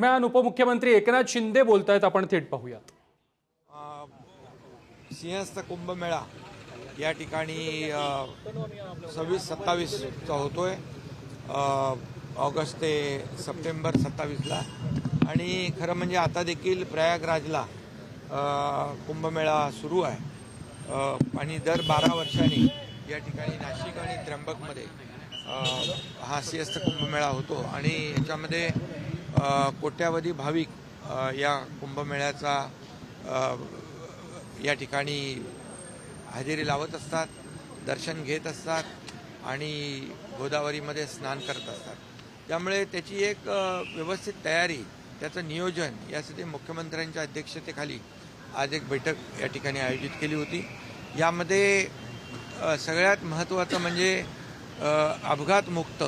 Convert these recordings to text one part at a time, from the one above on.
दरम्यान उपमुख्यमंत्री एकनाथ शिंदे बोलत आहेत आपण थेट पाहूयात सिंहस्थ कुंभमेळा या ठिकाणी सव्वीस सत्तावीसचा होतोय. ऑगस्ट ते सप्टेंबर सत्तावीसला. आणि खरं म्हणजे आता देखील प्रयागराजला कुंभमेळा सुरू आहे. आणि दर बारा वर्षांनी या ठिकाणी नाशिक आणि त्र्यंबकमध्ये हा सिंहस्थ कुंभमेळा होतो. आणि याच्यामध्ये कोट्यावधी भाविक या कुंभमेळ्याचा या ठिकाणी हजेरी लावत असतात दर्शन घेत असतात आणि गोदावरीमध्ये स्नान करत असतात. त्यामुळे त्याची एक व्यवस्थित तयारी त्याचं नियोजन यासाठी मुख्यमंत्र्यांच्या अध्यक्षतेखाली आज एक बैठक या ठिकाणी आयोजित केली होती. यामध्ये सगळ्यात महत्त्वाचं म्हणजे अपघातमुक्त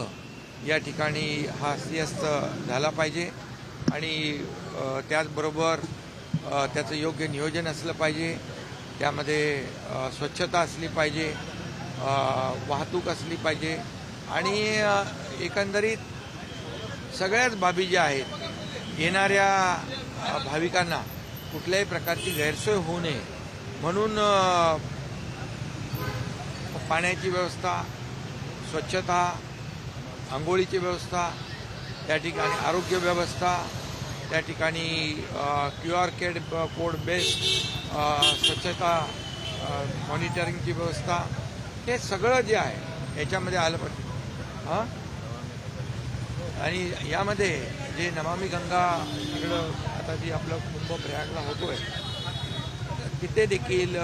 या ठिकाणी हा सिंहस्थ झाला पाहिजे आणि त्याचबरोबर त्याचं योग्य नियोजन असलं पाहिजे. त्यामध्ये स्वच्छता असली पाहिजे वाहतूक असली पाहिजे आणि एकंदरीत सगळ्याच बाबी ज्या आहेत येणाऱ्या भाविकांना कुठल्याही प्रकारची गैरसोय होऊ नये. म्हणून पाण्याची व्यवस्था स्वच्छता आंघोळीची व्यवस्था त्या ठिकाणी आरोग्य व्यवस्था त्या ठिकाणी क्यू आर केड कोड बेस्ड स्वच्छता मॉनिटरिंगची व्यवस्था हे सगळं जे आहे याच्यामध्ये आलं पाहिजे. हां? आणि यामध्ये जे नमामी गंगा इकडं आता जी आपलं कुंभ प्रयागला होतोय तिथे देखील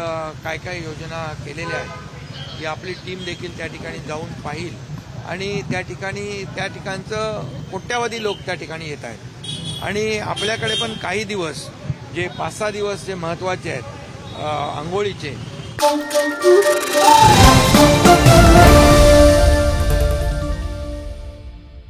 काय काय योजना केलेल्या आहेत की आपली टीम देखील त्या ठिकाणी जाऊन पाहिल. आणि त्या ठिकाणी त्या ठिकाणचं कोट्यावधी लोक त्या ठिकाणी येत आहेत. आणि आपल्याकडे पण काही दिवस जे पाच सहा दिवस जे महत्त्वाचे आहेत आंघोळीचे.